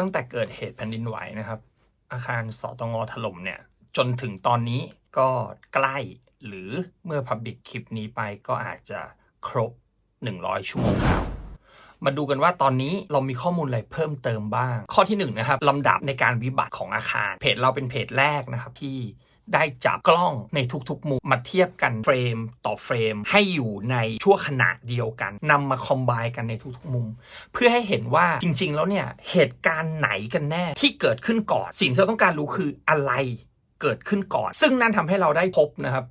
ตั้งแต่เกิดเหตุแผ่นดินไหวนะครับ อาคารสตงถล่มเนี่ย จนถึงตอนนี้ก็ใกล้หรือเมื่อพับบิกคลิปนี้ไปก็อาจจะครบ 100 ชั่วโมงแล้วมาดูกันว่าตอนนี้เรามีข้อมูลอะไรเพิ่มเติมบ้าง ข้อที่1นงนะครับลำดับในการวิบัติของอาคาร เพจเราเป็นเพจแรกนะครับที่ ได้จับกล้องในทุกๆมุมมาเทียบกันเฟรมต่อเฟรม ให้อยู่ในชั่วขณะเดียวกันนำมาคอมไบกันในทุกๆมุม เพื่อให้เห็นว่าจริง ๆ แล้วเนี่ยเหตุการณ์ไหนกันแน่ที่เกิดขึ้นก่อน สิ่งที่เราต้องการรู้คืออะไรเกิดขึ้นก่อน ซึ่งนั่นทำให้เราได้พบนะครับ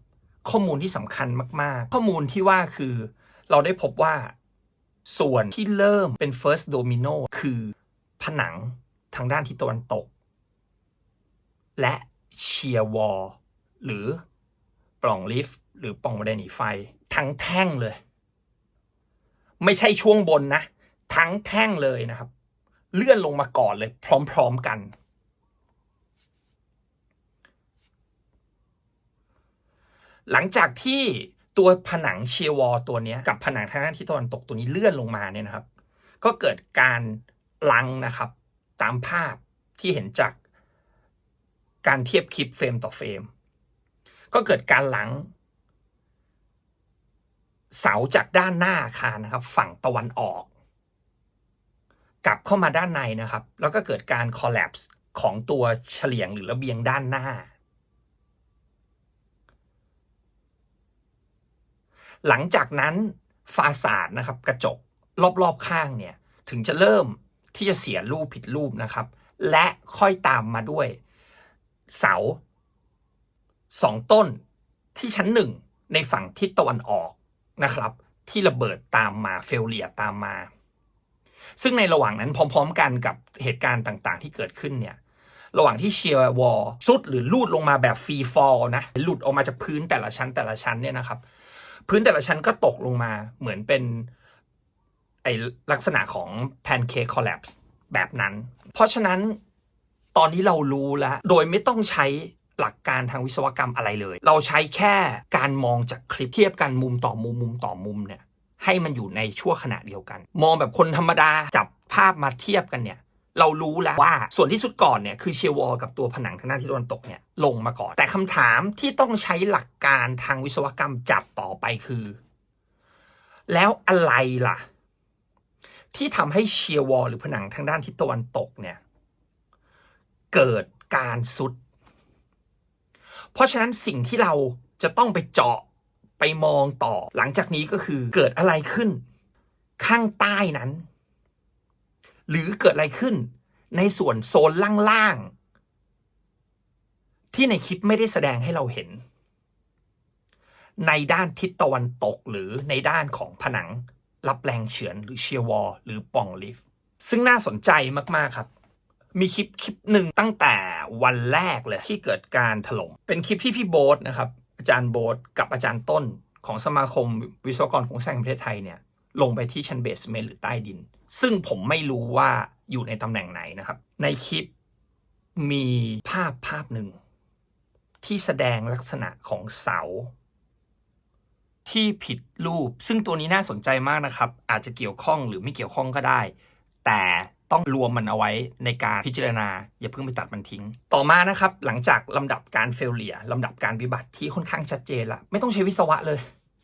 ข้อมูลที่สำคัญมากๆ ข้อมูลที่ว่าคือเราได้พบว่าส่วนที่เริ่มเป็น first domino คือผนังทางด้านทิศตะวันตก และเชียร์วอล หรือปล่องลิฟต์หรือปล่องบันไดหนีไฟ ทั้งแท่งเลย ไม่ใช่ช่วงบนนะ ทั้งแท่งเลยนะครับ เลื่อนลงมาก่อนเลย พร้อม ๆ กัน หลังจากที่ตัวผนังเชียร์วอลตัวนี้กับผนังทางด้านทิศตะวันตกตัวนี้เลื่อนลงมาเนี่ยนะครับ ก็เกิดการลังนะครับ ตามภาพที่เห็นจากการเทียบคลิปเฟรมต่อเฟรม ก็เกิดการหลัง เสาจากด้านหน้าอาคารนะครับ ฝั่งตะวันออก กลับเข้ามาด้านในนะครับ แล้วก็เกิดการ collapse ของตัวเฉลียงหรือระเบียงด้านหน้า หลังจากนั้นฟาสาดนะครับ กระจกรอบๆข้างเนี่ย ถึงจะเริ่มที่จะเสียรูปผิดรูปนะครับ และค่อยตามมาด้วย เสา สองต้นที่ชั้นหนึ่งในฝั่งทิศตะวันออกนะครับ ที่ระเบิดตามมาเฟลเลียตามมา ซึ่งในระหว่างนั้นพร้อม ๆ กันกับเหตุการณ์ต่างๆ ที่เกิดขึ้นเนี่ยระหว่างที่เชียร์วอลสุดหรือลูดลงมาแบบฟรีฟอลนะหลุดออกมาจากพื้นแต่ละชั้นแต่ละชั้นเนี่ยนะครับ พื้นแต่ละชั้นก็ตกลงมาเหมือนเป็นไอลักษณะของแพนเค้กคอลล p ส์แบบนั้น เพราะฉะนั้นตอนนี้เรารู้แล้ว โดยไม่ต้องใช้ หลักการทางวิศวกรรมอะไรเลย เราใช้แค่การมองจากคลิปเทียบกันมุมต่อมุมมุมต่อมุมเนี่ยให้มันอยู่ในชั่วขณะเดียวกัน มองแบบคนธรรมดาจับภาพมาเทียบกันเนี่ยเรารู้แล้วว่าส่วนที่สุดก่อนเนี่ยคือเชียร์วอลกับตัวผนังทางด้านทิศตะวันตกเนี่ยลงมาก่อน แต่คำถามที่ต้องใช้หลักการทางวิศวกรรมจับต่อไปคือ แล้วอะไรล่ะ ที่ทำให้เชียร์วอลหรือผนังทางด้านทิศตะวันตกเนี่ยเกิดการสุด เพราะฉะนั้นสิ่งที่เราจะต้องไปเจาะไปมองต่อ หลังจากนี้ก็คือเกิดอะไรขึ้น ข้างใต้นั้น หรือเกิดอะไรขึ้น ในส่วนโซนล่างๆที่ในคลิปไม่ได้แสดงให้เราเห็น ในด้านทิศตะวันตกหรือในด้านของผนังรับแรงเฉือนหรือเชียร์วอลหรือป่องลิฟต์ซึ่งน่าสนใจมากๆครับ มีคลิปคลิปหนึ่งตั้งแต่วันแรกเลยที่เกิดการถล่มเป็นคลิปที่พี่โบ๊ทนะครับอาจารย์โบ๊ทกับอาจารย์ต้นของสมาคมวิศวกรโครงสร้างแห่งประเทศไทยเนี่ยลงไปที่ชั้นเบสเมนหรือใต้ดิน ซึ่งผมไม่รู้ว่าอยู่ในตำแหน่งไหนนะครับ ในคลิปมีภาพภาพหนึ่ง ที่แสดงลักษณะของเสา ที่ผิดรูป ซึ่งตัวนี้น่าสนใจมากนะครับ อาจจะเกี่ยวข้องหรือไม่เกี่ยวข้องก็ได้ แต่ ต้องรวมมันเอาไว้ในการพิจารณา อย่าเพิ่งไปตัดมันทิ้ง ต่อมานะครับหลังจากลำดับการเฟลเลียลำดับการวิบัติที่ค่อนข้างชัดเจนละไม่ต้องใช้วิศวะเลย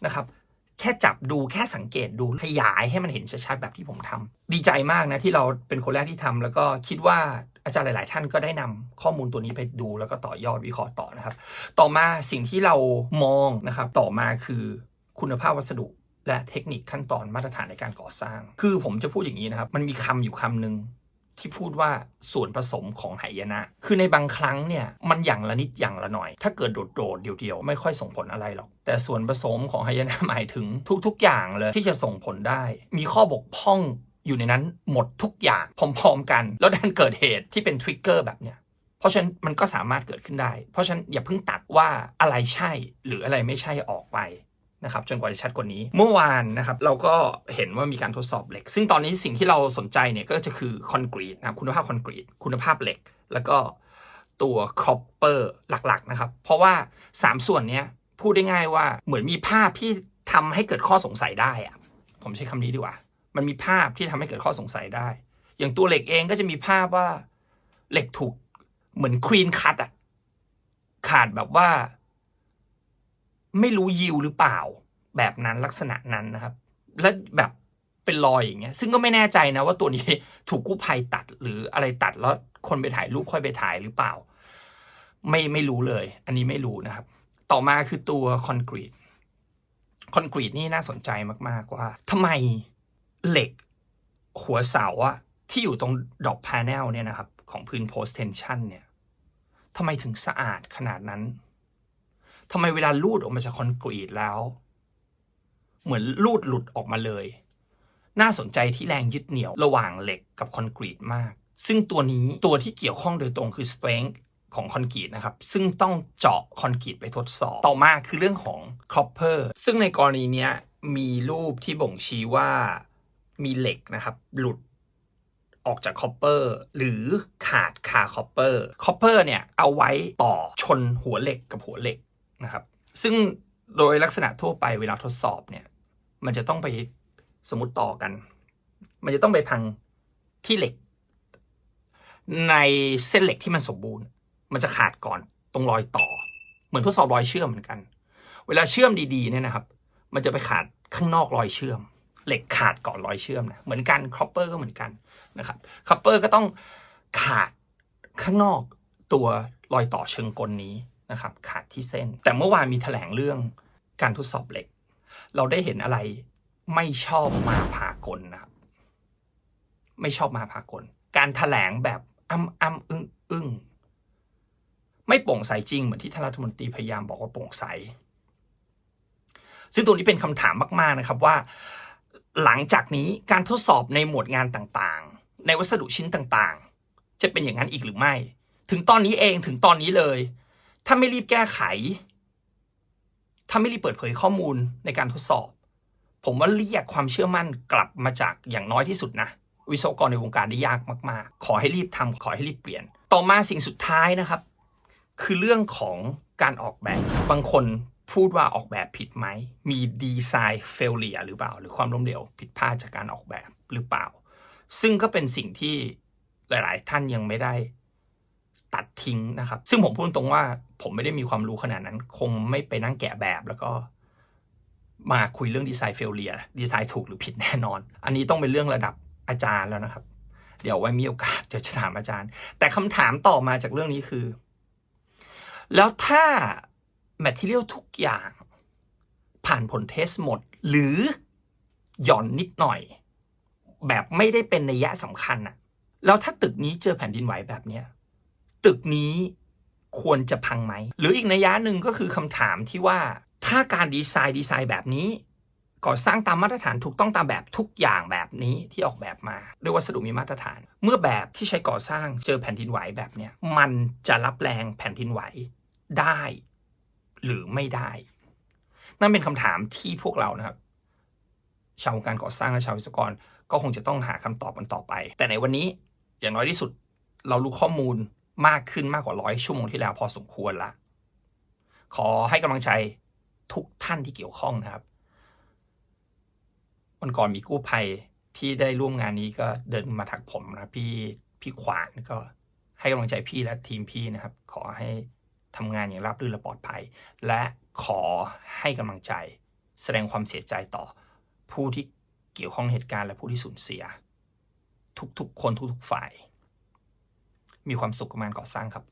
นะครับแค่จับดูแค่สังเกตดูขยายให้มันเห็นชัดๆแบบที่ผมทำดีใจมากนะที่เราเป็นคนแรกที่ทำแล้วก็คิดว่าอาจารย์หลาย ๆ ท่านก็ได้นำข้อมูลตัวนี้ไปดูแล้วก็ต่อยอดวิเคราะห์ต่อนะครับ ต่อมาสิ่งที่เรามองนะครับต่อมาคือคุณภาพวัสดุ และเทคนิคขั้นตอนมาตรฐานในการก่อสร้าง คือผมจะพูดอย่างนี้นะครับ มันมีคำอยู่คำหนึ่งที่พูดว่าส่วนผสมของไหยนะ คือในบางครั้งเนี่ยมันอย่างละนิดอย่างละหน่อย ถ้าเกิดโดดๆเดียวๆ ไม่ค่อยส่งผลอะไรหรอก แต่ส่วนผสมของไหยนะหมายถึงทุกๆ อย่างเลยที่จะส่งผลได้ มีข้อบกพร่องอยู่ในนั้นหมดทุกอย่างพร้อมๆกัน แล้วดันเกิดเหตุที่เป็นทริกเกอร์แบบเนี้ยเพราะฉะนั้นมันก็สามารถเกิดขึ้นได้ เพราะฉะนั้นอย่าเพิ่งตัดว่าอะไรใช่หรืออะไรไม่ใช่ออกไป นะครับจนกว่าจะชัดกว่านี้ เมื่อวานนะครับเราก็เห็นว่ามีการทดสอบเหล็ก ซึ่งตอนนี้สิ่งที่เราสนใจเนี่ยก็จะคือคอนกรีตนะครับคุณภาพคอนกรีตคุณภาพเหล็ก แล้วก็ตัวครอปเปอร์หลักๆนะครับ เพราะว่า 3 ส่วนนี้พูดได้ง่ายว่าเหมือนมีภาพที่ทำให้เกิดข้อสงสัยได้อะผมใช้คำนี้ดีกว่า มันมีภาพที่ทำให้เกิดข้อสงสัยได้ อย่างตัวเหล็กเองก็จะมีภาพว่าเหล็กถูกเหมือนครีนคัตอะขาดแบบว่า ไม่รู้ยิวหรือเปล่า แบบนั้นลักษณะนั้นนะครับ และแบบเป็นรอยอย่างเงี้ย ซึ่งก็ไม่แน่ใจนะว่าตัวนี้ถูกกู้ภัยตัดหรืออะไรตัดแล้วคนไปถ่ายรูปค่อยไปถ่ายหรือเปล่า ไม่ไม่รู้เลย อันนี้ไม่รู้นะครับ ต่อมาคือตัวคอนกรีตคอนกรีตนี่น่าสนใจมาก ๆ ว่าทำไมเหล็กหัวเสาอะที่อยู่ตรงดอกพา n นลเนี่ยนะครับ ของพื้น post tension เนี่ยทำไมถึงสะอาดขนาดนั้น ทำไมเวลาลูดออกมาจากคอนกรีตแล้ว เหมือนลูดหลุดออกมาเลย น่าสนใจที่แรงยึดเหนี่ยวระหว่างเหล็กกับคอนกรีตมาก ซึ่งตัวนี้ตัวที่เกี่ยวข้องโดยตรงคือ strength ของคอนกรีตนะครับ ซึ่งต้องเจาะคอนกรีตไปทดสอบ ต่อมาคือเรื่องของ copper ซึ่งในกรณีนี้มีรูปที่บ่งชี้ว่ามีเหล็กนะครับหลุดออกจากคอปเปอร์หรือขาดคาคอปเปอร์คอปเปอร์เนี่ยเอาไว้ต่อชนหัวเหล็กกับหัวเหล็ก นะครับ ซึ่งโดยลักษณะทั่วไปเวลาทดสอบเนี่ยมันจะต้องไปสมมติต่อกัน มันจะต้องไปพังที่เหล็ก ในเส้นเหล็กที่มันสมบูรณ์ มันจะขาดก่อนตรงรอยต่อ เหมือนทดสอบรอยเชื่อมเหมือนกัน เวลาเชื่อมดีๆเนี่ยนะครับ มันจะไปขาดข้างนอกรอยเชื่อม เหล็กขาดก่อนรอยเชื่อมนะเหมือนกันคอปเปอร์ก็เหมือนกันนะครับคอปเปอร์ก็ต้องขาดข้างนอกตัวรอยต่อเชิงกลนี้ นะครับขาดที่เส้น แต่เมื่อวานมีแถลงเรื่องการทดสอบเหล็ก เราได้เห็นอะไรไม่ชอบมาพากลนะครับไม่ชอบมาพากล การถแถลงแบบอ้ำอ้ำอึ้งอึ้งไม่โปร่งใสจริงเหมือนที่ท่านรัฐมนตรีพยายามบอกว่าโปร่งใส ซึ่งตัวนี้เป็นคำถามมาก ๆนะครับว่า หลังจากนี้การทดสอบในหมวดงานต่างๆ ในวัสดุชิ้นต่างๆ จะเป็นอย่างนั้นอีกหรือไม่ ถึงตอนนี้เองถึงตอนนี้เลย ถ้าไม่รีบแก้ไข ถ้าไม่รีบเปิดเผยข้อมูลในการทดสอบ ผมว่าเรียกความเชื่อมั่นกลับมาจากอย่างน้อยที่สุดนะ วิศวกรในวงการได้ยากมาก ๆ ขอให้รีบทำขอให้รีบเปลี่ยน ต่อมาสิ่งสุดท้ายนะครับ คือเรื่องของการออกแบบ บางคนพูดว่าออกแบบผิดไหม มีดีไซน์เฟลเลียหรือเปล่า หรือความล้มเหลวผิดพลาดจากการออกแบบหรือเปล่า ซึ่งก็เป็นสิ่งที่หลาย ๆ ท่านยังไม่ได้ ตัดทิ้งนะครับ ซึ่งผมพูดตรงว่าผมไม่ได้มีความรู้ขนาดนั้น คงไม่ไปนั่งแกะแบบแล้วก็มาคุยเรื่องดีไซน์เฟลเลียดีไซน์ถูกหรือผิดแน่นอน อันนี้ต้องเป็นเรื่องระดับอาจารย์แล้วนะครับ เดี๋ยวไว้มีโอกาสเดี๋ยวจะถามอาจารย์ แต่คำถามต่อมาจากเรื่องนี้คือ แล้วถ้าแมทเทียลทุกอย่างผ่านผลเทสหมด หรือหย่อนนิดหน่อย แบบไม่ได้เป็นในยะสำคัญอะแล้วถ้าตึกนี้เจอแผ่นดินไหวแบบเนี้ย ตึกนี้ควรจะพังไหม หรืออีกนัยยะหนึ่งก็คือคำถามที่ว่าถ้าการดีไซน์ดีไซน์แบบนี้ก่อสร้างตามมาตรฐานถูกต้องตามแบบทุกอย่างแบบนี้ที่ออกแบบมาด้วยวัสดุมีมาตรฐาน เมื่อแบบที่ใช้ก่อสร้างเจอแผ่นดินไหวแบบเนี้ยมันจะรับแรงแผ่นดินไหวได้ หรือไม่ได้ นั่นเป็นคำถามที่พวกเรานะครับชาวการก่อสร้างและชาววิศวกร ก็คงจะต้องหาคำตอบกันต่อไป แต่ในวันนี้อย่างน้อยที่สุดเรารู้ข้อมูล มากขึ้นมากกว่าร้อยชั่วโมงที่แล้วพอสมควรละ ขอให้กำลังใจทุกท่านที่เกี่ยวข้องนะครับวันก่อนมีกู้ภัยที่ได้ร่วมงานนี้ก็เดินมาทักผมนะพี่พี่ขวานก็ให้กำลังใจพี่และทีมพี่นะครับ ขอให้ทำงานอย่างราบรื่นและปลอดภัย และขอให้กำลังใจ แสดงความเสียใจต่อ ผู้ที่เกี่ยวข้องในเหตุการณ์และผู้ที่สูญเสีย ทุกๆ คนทุกๆฝ่าย มีความสุขกับงานก่อสร้างครับ